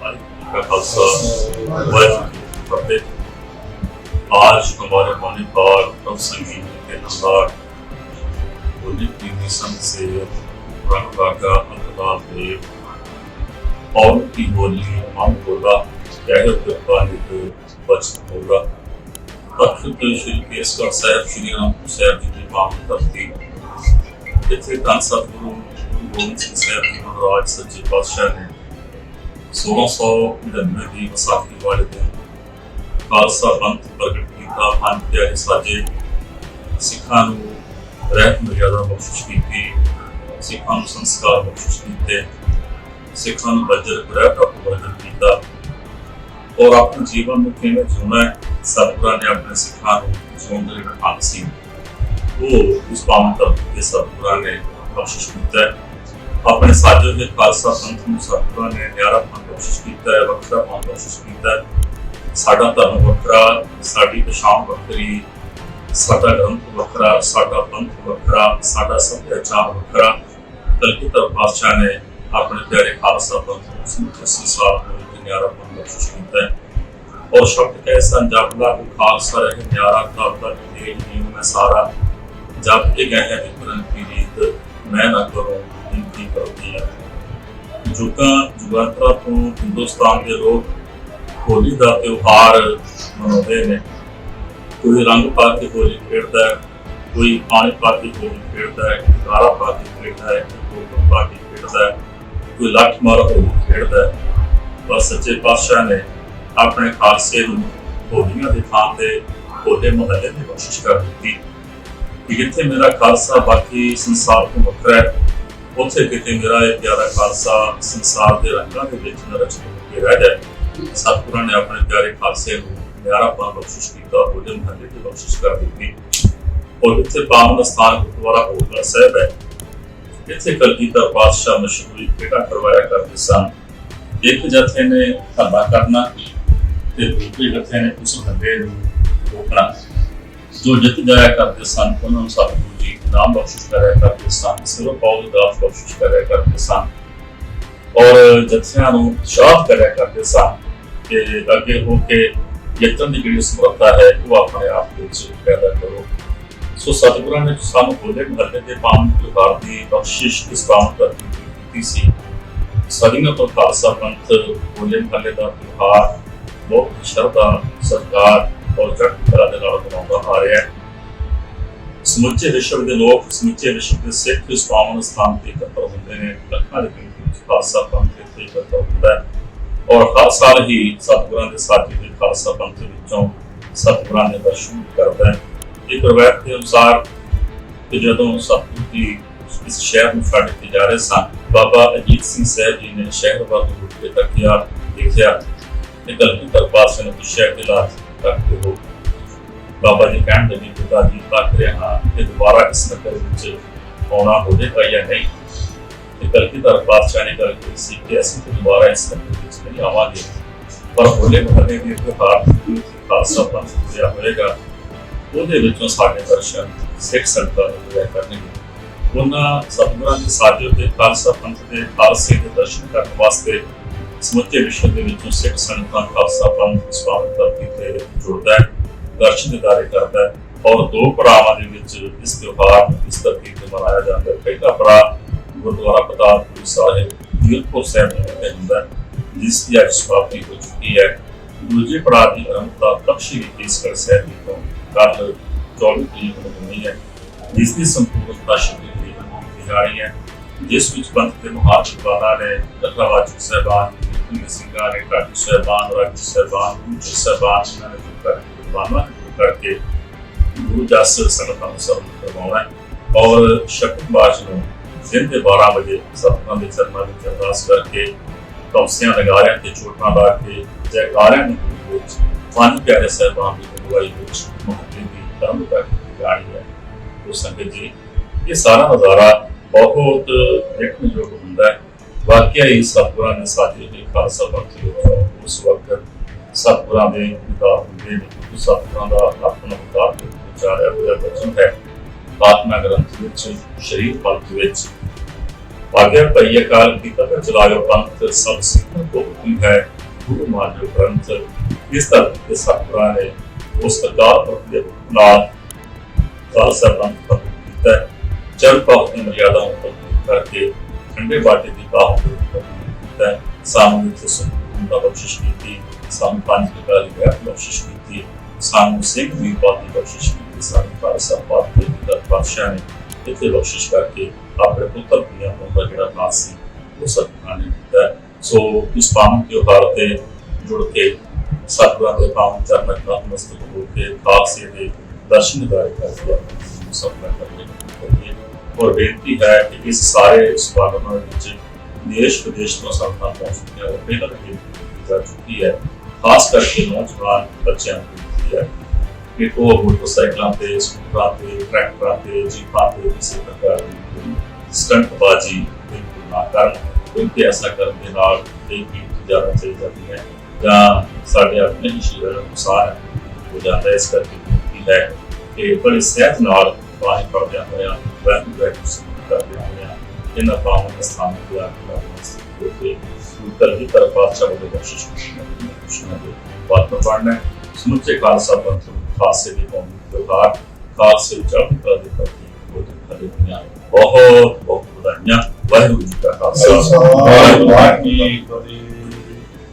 वाहिगुरु जी का खालसा वाहिगुरु जी की फतेह आज हमारे होने पर तब संगीत के नंबर बोली प्रीति संत से रंग बागा अल्लाह देव और की बोली हम बोला कह कृपा नित वचन होगा ਤਖਤ ਸ਼੍ਰੀ ਕੇਸਗੜ੍ਹ ਸਾਹਿਬ ਸ਼੍ਰੀ ਅਨੰਦਪੁਰ ਸਾਹਿਬ ਜੀ ਦੀ ਪਾਵਨ ਧਰਤੀ ਜਿੱਥੇ ਧੰਨ ਸਤਿਗੁਰੂ ਗੁਰੂ ਗੋਬਿੰਦ ਸਿੰਘ ਸਾਹਿਬ ਜੀ ਮਹਾਰਾਜ ਸੱਚੇ ਪਾਤਸ਼ਾਹ ਨੇ 1699 ਦੀ ਵਿਸਾਖੀ ਵਾਲੇ ਦਿਨ ਖਾਲਸਾ ਪੰਥ ਪ੍ਰਗਟ ਕੀਤਾ ਪੰਜ ਪਿਆਰੇ ਸਾਜੇ ਸਿੱਖਾਂ ਨੂੰ ਰਹਿਤ ਮਰਿਆਦਾ ਬਖਸ਼ਿਸ਼ ਕੀਤੀ, ਸਿੱਖਾਂ ਨੂੰ ਸੰਸਕਾਰ ਬਖਸ਼ਿਸ਼ ਕੀਤੇ, ਸਿੱਖਾਂ ਨੂੰ ਬੱਜਰ ਗ੍ਰਹਿ ਪ੍ਰਾਪਤ ਵਰਜਨ ਕੀਤਾ ਔਰ ਆਪਣੇ ਜੀਵਨ ਨੂੰ ਕਿਵੇਂ ਜਿਉਣਾ ਹੈ, ਸਤਿਗੁਰਾਂ ਨੇ ਆਪਣੇ ਸਿੱਖਾਂ ਨੂੰ ਜਿਉਣ ਦੇ ਜਿਹੜਾ ਢੰਗ ਸੀ। ਉਹ ਉਸ ਪਾਵਨ ਧਰਤੀ ਦੇ ਸਤਿਗੁਰਾਂ ਨੇ ਬਖਸ਼ਿਸ਼ ਕੀਤਾ ਹੈ। ਆਪਣੇ ਸਾਜੋ ਦੇ ਖਾਲਸਾ ਪੰਥ ਨੂੰ ਸਤਿਗੁਰਾਂ ਨੇ ਨਿਆਰਾ ਪਾਉਣ ਕੋਸ਼ਿਸ਼ ਕੀਤਾ ਹੈ, ਵੱਖਰਾ ਪਾਉਣ ਕੋਸ਼ਿਸ਼ ਕੀਤਾ ਹੈ। ਸਾਡਾ ਧਰਮ ਵੱਖਰਾ, ਸਾਡੀ ਪਛਾਣ ਵੱਖਰੀ, ਸਾਡਾ ਗ੍ਰੰਥ ਵੱਖਰਾ, ਸਾਡਾ ਪੰਥ ਵੱਖਰਾ, ਸਾਡਾ ਸੱਭਿਆਚਾਰ ਵੱਖਰਾ। ਬਲਕਿ ਤਾਂ ਪਾਤਸ਼ਾਹ ਨੇ ਆਪਣੇ ਪਿਆਰੇ ਖਾਲਸਾ ਪੰਥ ਨੂੰ ਸਮੁੱਚੇ ਸੰਸਾਰ ਦੇ ਵਿੱਚ ਨਿਆਰਾ ਪਾਉਣ ਕੋਸ਼ਿਸ਼ ਕੀਤਾ ਹੈ। ਔਰ ਸ਼ਬਦ ਕਹੇ ਸੰਜਾਬਲਾ ਕੋ ਖਾਲਸਾ ਰਹੇ, ਨਿਆਰਾ ਕਾਬਲਾ ਦੇ ਨੀਮ ਮੈਂ ਸਾਰਾ। ਜਬ ਤੇ ਗਏ ਹੈ ਵਿਪਰਨ ਕੀ ਰੀਤ, ਮੈਂ ਨਾ ਅਜੋਕਾ ਜੁਗਾਂਤਰਾ ਤੋਂ ਹਿੰਦੁਸਤਾਨ ਦੇ ਲੋਕ ਹੋਲੀ ਦਾ ਤਿਉਹਾਰ ਮਨਾਉਂਦੇ ਨੇ। ਕੋਈ ਰੰਗ ਪਾ ਕੇ ਹੋਲੀ ਖੇਡਦਾ ਹੈ, ਕੋਈ ਪਾਣੀ ਪਾ ਕੇ ਹੋਲੀ ਖੇਡਦਾ ਹੈ ਕਾਲਾ ਪਾ ਕੇ ਖੇਡਦਾ ਹੈ, ਕੋਈ ਕੋਕਾ ਪਾ ਕੇ ਖੇਡਦਾ ਹੈ, ਕੋਈ ਲੱਖ ਮਾਰ ਹੋਲੀ ਖੇਡਦਾ ਹੈ। ਪਰ ਸੱਚੇ ਪਾਤਸ਼ਾਹ ਨੇ ਆਪਣੇ ਖਾਲਸੇ ਨੂੰ ਹੋਲੀਆਂ ਦੇ ਥਾਂ ਤੇ, ਹੋਲੇ ਮਹੱਲੇ ਦੀ ਕੋਸ਼ਿਸ਼ ਕਰ ਦਿੱਤੀ ਕਿ ਜਿੱਥੇ ਮੇਰਾ ਖਾਲਸਾ ਬਾਕੀ ਸੰਸਾਰ ਤੋਂ ਵੱਖਰਾ ਹੈ। ਉੱਥੇ ਕਿਤੇ ਮੇਰਾ ਇਹ ਪਿਆਰਾ ਖਾਲਸਾ ਸੰਸਾਰ ਦੇ ਰੰਗਾਂ ਦੇ ਵਿੱਚ ਨਰਚ ਕੇ ਰਹਿ ਜਾਏ। ਸਤਿਗੁਰਾਂ ਨੇ ਆਪਣੇ ਪਿਆਰੇ ਖਾਲਸੇ ਨੂੰ ਪਿਆਰਾ ਪਾਣ ਬਖਸ਼ਿਸ਼ ਕੀਤਾ, ਭੋਜਨ ਮਹੱਲੇ ਦੀ ਬਖਸ਼ਿਸ਼ ਕਰ ਦਿੱਤੀ। ਔਰ ਇੱਥੇ ਪਾਵਨ ਸਥਾਨ ਗੁਰਦੁਆਰਾ ਹੋਲਾ ਸਾਹਿਬ ਹੈ। ਇੱਥੇ ਕਲਗੀਧਰ ਪਾਤਸ਼ਾਹ ਮਸ਼ਹੂਰੀ ਖੇਡਾਂ ਕਰਵਾਇਆ ਕਰਦੇ ਸਨ। ਇੱਕ ਜਥੇ ਨੇ ਹੱਲਾ ਕਰਨਾ ਤੇ ਦੂਜੇ ਜਥੇ ਨੇ ਉਸ ਧੰਦੇ ਨੂੰ ਰੋਕਣਾ। ਜੋ ਜਿੱਤ ਜਾਇਆ ਕਰਦੇ ਸਨ, ਉਹਨਾਂ ਨੂੰ ਸਤਿਗੁਰੂ ਜੀ ਨਾਮ ਬਖਸ਼ਿਸ਼ ਕਰਿਆ ਕਰਦੇ ਸਨ ਸਿਰੋਂ ਪੌਲ ਦਾ ਬਖਸ਼ਿਸ਼ ਕਰਿਆ ਕਰਦੇ ਸਨ ਔਰ ਜਥਿਆਂ ਨੂੰ ਉਤਸ਼ਾਹ ਕਰਿਆ ਕਰਦੇ ਸਨ ਕਿ ਅੱਗੇ ਹੋ ਕੇ ਯਤਨ ਦੀ ਜਿਹੜੀ ਸਮਰੱਥਾ ਹੈ ਉਹ ਆਪਣੇ ਆਪ ਦੇ ਵਿੱਚ ਪੈਦਾ ਕਰੋ ਸੋ ਸਤਿਗੁਰਾਂ ਨੇ ਸਾਨੂੰ ਹੋਲੇ ਮਹੱਲੇ ਦੇ ਪਾਵਨ ਤਿਉਹਾਰ ਦੀ ਬਖਸ਼ਿਸ਼ ਇਸ ਪਾਵਨ ਧਰਤੀ ਤੇ ਕੀਤੀ ਸੀ ਸਦੀਆਂ ਤੋਂ ਖਾਲਸਾ ਪੰਥ ਹੋਲੇ ਮਹੱਲੇ ਦਾ ਤਿਉਹਾਰ ਬਹੁਤ ਸ਼ਰਧਾ ਸਤਿਕਾਰ ਔਰ ਚੜ੍ਹਦੀ ਦੇ ਨਾਲ ਮਨਾਉਂਦਾ ਆ ਰਿਹਾ ਹੈ ਸਮੁੱਚੇ ਵਿਸ਼ਵ ਦੇ ਲੋਕ, ਸਮੁੱਚੇ ਵਿਸ਼ਵ ਦੇ ਸਿੱਖ, ਇਸ ਪਾਵਨ ਸਥਾਨ ਤੇ ਇਕੱਤਰ ਹੁੰਦੇ ਨੇ, ਲੱਖਾਂ ਦੀ ਗਿਣਤੀ ਵਿੱਚ ਖਾਲਸਾ ਪੰਥ ਇੱਥੇ ਇਕੱਤਰ ਹੁੰਦਾ ਹੈ। ਔਰ ਹਰ ਸਾਲ ਹੀ ਸਤਿਗੁਰਾਂ ਦੇ ਸਾਥੀ ਦੇ ਖਾਲਸਾ ਪੰਥ ਵਿੱਚੋਂ ਸਤਿਗੁਰਾਂ ਦੇ ਦਰਸ਼ਨ ਕਰਦਾ ਹੈ। ਇੱਕ ਰਵਾਇਤ ਦੇ ਅਨੁਸਾਰ ਕਿ ਜਦੋਂ ਸਤਿਗੁਰ ਜੀ ਇਸ ਸ਼ਹਿਰ ਨੂੰ ਛੱਡ ਕੇ ਜਾ ਰਹੇ ਸਨ, ਬਾਬਾ ਅਜੀਤ ਸਿੰਘ ਸਾਹਿਬ ਜੀ ਨੇ ਸ਼ਹਿਰ ਵੱਲ ਨੂੰ ਕੇ ਤੱਕਿਆ, ਦੇਖਿਆ ਤੇ ਕਲਗੀਧਰ ਪਾਸੇ ਨੂੰ ਪੁੱਛਿਆ ਕਿ ਲਾਜ ਤੱਕਦੇ ਹੋ ਬਾਬਾ ਜੀ ਕਹਿਣ ਦੇ ਲੱਗੇ ਪਿਤਾ ਜੀ ਤੱਕ ਰਿਹਾ ਹਾਂ ਦੁਬਾਰਾ ਇਸ ਨਗਰ ਵਿੱਚ ਆਉਣਾ ਹੋਵੇਗਾ ਜਾਂ ਨਹੀਂ। ਤੇ ਕਲਗੀਧਰ ਪਾਤਸ਼ਾਹ ਨੇ ਗੱਲ ਕੀਤੀ ਸੀ ਕਿ ਅਸੀਂ ਤਾਂ ਦੁਬਾਰਾ ਇਸ ਨਗਰ ਵਿੱਚ ਨਹੀਂ ਆਵਾਂਗੇ। ਪਰ ਹੋਲੇ ਮਹੱਲੇ ਦੇ ਤਿਉਹਾਰ ਖਾਲਸਾ ਪੰਥ ਹੋਇਆ ਹੋਏਗਾ। ਉਹਦੇ ਵਿੱਚੋਂ ਸਾਡੇ ਦਰਸ਼ਨ ਸਿੱਖ ਸੰਗਤਾਂ ਨੂੰ ਹੋਇਆ ਕਰਨਗੇ। ਉਹਨਾਂ ਸਤਿਗੁਰਾਂ ਦੇ ਸਾਜੇ ਤੇ ਖਾਲਸਾ ਪੰਥ ਦੇ ਖਾਲਸੇ ਦੇ ਦਰਸ਼ਨ ਕਰਨ ਵਾਸਤੇ ਸਮੁੱਚੇ ਵਿਸ਼ਵ ਦੇ ਵਿੱਚੋਂ ਸਿੱਖ ਸੰਗਤਾਂ ਖਾਲਸਾ ਪੰਥ ਇਸ ਪਾਵਨ ਤੇ ਜੁੜਦਾ ਹੈ। ਦਰਸ਼ਨ ਦਿਦਾਰੇ ਕਰਦਾ ਹੈ ਔਰ ਦੋ ਪੜਾਵਾਂ ਦੇ ਵਿੱਚ ਇਸ ਤਿਉਹਾਰ ਨੂੰ ਇਸ ਧਰਤੀ ਤੇ ਮਨਾਇਆ ਜਾਂਦਾ ਹੈ। ਪਹਿਲਾ ਪੜਾ ਗੁਰਦੁਆਰਾ ਪਤਾਲਪੁਰ ਸਾਹਿਬ ਜੀਰਪੁਰ ਸਾਹਿਬ ਦੇ ਹੁੰਦਾ ਹੈ, ਜਿਸ ਦੀ ਅੱਜ ਸਮਾਪਤੀ ਹੋ ਚੁੱਕੀ ਹੈ। ਦੂਜੇ ਪੜਾਅ ਦੀ ਅਰੰਭਤਾ ਤਖਸ਼ੀ ਕੇਸਗੜ੍ਹ ਸਾਹਿਬ ਦੀ ਤੋਂ ਕੱਲ 24 ਤਰੀਕ ਨੂੰ ਹੋਣੀ ਹੈ, ਜਿਸ ਦੀ ਸੰਪੂਰਨਤਾ ਸ਼੍ਰੀ ਗੁਰੂ ਨਾਨਕ ਹੈ। ਜਿਸ ਵਿੱਚ ਪੰਥ ਦੇ ਮਹਾਨ ਵਿਦਵਾਨਾਂ ਨੇ ਲਖਾਵਾਚਕ ਸਾਹਿਬਾਨ ਜੀ ਸਿੰਘਾਂ ਨੇ ਕਾਜੀ ਸਾਹਿਬਾਨ, ਰਾਜ ਸਾਹਿਬਾਨ, ਗੁਰੂ ਸਾਹਿਬਾਨ ਇਹਨਾਂ ਨੇ ਜੋ ਕਰ ਵਿਦਵਾਨਾਂ ਕਰਕੇ ਗੁਰੂ ਜਸ ਸੰਗਤਾਂ ਨੂੰ ਸਰਵ ਕਰਵਾਉਣਾ ਔਰ ਸ਼ਕਤ ਬਾਜ ਨੂੰ ਦਿਨ ਦੇ 12 ਵਜੇ ਸਤਿਗੁਰਾਂ ਦੇ ਚਰਨਾਂ ਵਿੱਚ ਅਰਦਾਸ ਕਰਕੇ ਕੌਸਿਆਂ ਨਗਾਰਿਆਂ ਤੇ ਚੋਟਾਂ ਲਾ ਕੇ ਜੈਕਾਰਿਆਂ ਨੂੰ ਵਿੱਚ ਪੰਜ ਪਿਆਰੇ ਸਾਹਿਬਾਨ ਦੀ ਅਗਵਾਈ ਵਿੱਚ ਮੁਕਤੀ ਦੀ ਧਰਮ ਤੱਕ ਜਾਣੀ ਹੈ। ਉਹ ਸੰਗਤ ਜੀ, ਇਹ ਸਾਰਾ ਨਜ਼ਾਰਾ ਬਹੁਤ ਦੇਖਣਯੋਗ ਹੁੰਦਾ ਹੈ। ਵਾਕਿਆ ਹੀ ਸਤਿਗੁਰਾਂ ਨੇ ਸਾਡੀ ਖਾਲਸਾ ਪੰਥ ਵਿੱਚ ਉਸ ਵਕਤ ਸਤਿਗੁਰਾਂ ਦੇ ਵਿਕਾਸ ਹੁੰਦੇ ਨੇ ਕਿਉਂਕਿ ਸਤਿਗੁਰਾਂ ਦਾ ਆਪਣਾ ਉਤਾਰ ਦੇ ਵਿਚਾਰਿਆ ਹੋਇਆ ਬਚਨ ਹੈ। ਆਤਮਾ ਗ੍ਰੰਥ ਵਿੱਚ ਸ਼ਰੀਰ ਪੰਥ ਵਿੱਚ। ਆਗਿਆ ਭਈ ਅਕਾਲ ਕੀ ਕਥਾ ਚਲਾਇਓ ਪੰਥ ਸਭ ਸਿੱਖਾਂ ਕੋ ਹੁਕਮ ਹੈ, ਗੁਰੂ ਮਾਨਿਓ ਗ੍ਰੰਥ। ਇਸ ਤਰ੍ਹਾਂ ਦੇ ਸਤਿਗੁਰਾਂ ਨੇ ਉਸ ਅਕਾਲ ਪੁਰਖ ਦੇ ਨਾਲ ਖਾਲਸਾ ਪੰਥ ਪ੍ਰਗਟ ਕੀਤਾ ਜਨ ਭਾਵ ਦੀ ਮਰਿਆਦਾ ਉੱਪਰ ਕਰਕੇ ਠੰਡੇ ਬਾਟੇ ਦੀ ਬਾਹ ਉੱਪਰ ਕੀਤਾ ਸਾਨੂੰ ਇੱਥੇ ਸੁਖੂਨ ਦਾ ਬਖਸ਼ਿਸ਼ ਕੀਤੀ ਸਾਨੂੰ ਪੰਜ ਪ੍ਰਕਾਰ ਦੀ ਵਿਆਹ ਬਖਸ਼ਿਸ਼ ਕੀਤੀ ਸਾਨੂੰ ਸਿੰਘ ਦੀ ਬਾਤ ਦੀ ਬਖਸ਼ਿਸ਼ ਕੀਤੀ ਸਾਨੂੰ ਖਾਲਸਾ ਪੰਥ ਦੇ ਦਾ ਪਾਤਸ਼ਾਹ ਨੇ ਇੱਥੇ ਬਖਸ਼ਿਸ਼ ਕਰਕੇ ਆਪਣੇ ਪੁੱਤਰ ਦੀਆਂ ਦਾ ਜਿਹੜਾ ਨਾਸ ਸੀ ਉਹ ਸਤਿਗੁਰਾਂ ਨੇ ਦਿੱਤਾ ਸੋ ਇਸ ਪਾਵਨ ਤਿਉਹਾਰ ਤੇ ਜੁੜ ਕੇ ਸਤਿਗੁਰਾਂ ਦੇ ਪਾਵਨ ਚਰਨਾਂ ਦਾ ਨਮਸਤਕ ਹੋ ਕੇ ਖਾਲਸੇ ਦੇ ਦਰਸ਼ਨ ਦਿਦਾਰੇ ਕਰਕੇ ਆਪਣੇ ਨੂੰ ਸਫਲ ਕਰਕੇ ਔਰ ਬੇਨਤੀ ਹੈ ਕਿ ਇਸ ਸਾਰੇ ਸਵਾਗਤਾਂ ਵਿੱਚ ਦੇਸ਼ ਵਿਦੇਸ਼ ਤੋਂ ਸੰਗਤਾਂ ਪਹੁੰਚ ਚੁੱਕੀਆਂ ਔਰ ਪਹਿਲਾਂ ਵੀ ਜਾ ਚੁੱਕੀ ਹੈ ਖਾਸ ਕਰਕੇ ਨੌਜਵਾਨ ਬੱਚਿਆਂ ਨੂੰ ਬੇਨਤੀ ਹੈ ਕਿ ਉਹ ਮੋਟਰਸਾਈਕਲਾਂ ਤੇ, ਸਕੂਟਰਾਂ ਤੇ, ਟਰੈਕਟਰਾਂ ਤੇ, ਜੀਪਾਂ ਤੇ ਕਿਸੇ ਪ੍ਰਕਾਰ ਦੀ ਕੋਈ ਸਟੰਟਬਾਜ਼ੀ ਬਿਲਕੁਲ ਨਾ ਕਰਨ। ਕਿਉਂਕਿ ਐਸਾ ਕਰਨ ਦੇ ਨਾਲ ਕਈ ਵੀ ਜ਼ਿਆਦਾ ਚਲੀ ਜਾਂਦੀ ਹੈ। ਜਾਂ ਸਾਡੇ ਆਪਣੇ ਹੀ ਸ਼ਰੀਰ ਨੂੰ ਨੁਕਸਾਨ ਹੋ ਜਾਂਦਾ ਇਸ ਕਰਕੇ ਬੇਨਤੀ ਹੈ ਕਿ ਬੜੇ ਸਿਹਤ ਨਾਲ ਬਾਹਰ ਪੜਦਿਆਂ ਹੋਇਆ ਵੈਨ ਵੈਨ ਕਰਦੇ ਹੋਇਆ, ਇਹਨਾਂ ਪਾਵਨ ਸਥਾਨ ਤੇ ਆ ਕੇ ਨਮਸਤੇ ਤੇ ਉੱਤਰ ਦੀ ਤਰਫ ਬਖਸ਼ਿਸ਼ ਕੁਸ਼ਨਾ ਦੇ ਬਾਤ ਪੜਨਾ ਸਮੁੱਚੇ ਖਾਲਸਾ ਪੰਥ ਨੂੰ ਖਾਲਸੇ ਦੇ ਕੌਮ ਵਿਵਹਾਰ ਖਾਲਸੇ ਚੜ੍ਹਦੀ ਕਲਾ ਦੇ ਪ੍ਰਤੀ ਬਹੁਤ ਖੜੇ ਦੀਆਂ ਬਹੁਤ ਬਹੁਤ ਵਧਾਈਆਂ। ਵਾਹਿਗੁਰੂ ਜੀ ਕਾ ਖਾਲਸਾ। ਵਾਹਿਗੁਰੂ ਜੀ ਕੀ ਫਤਿਹ।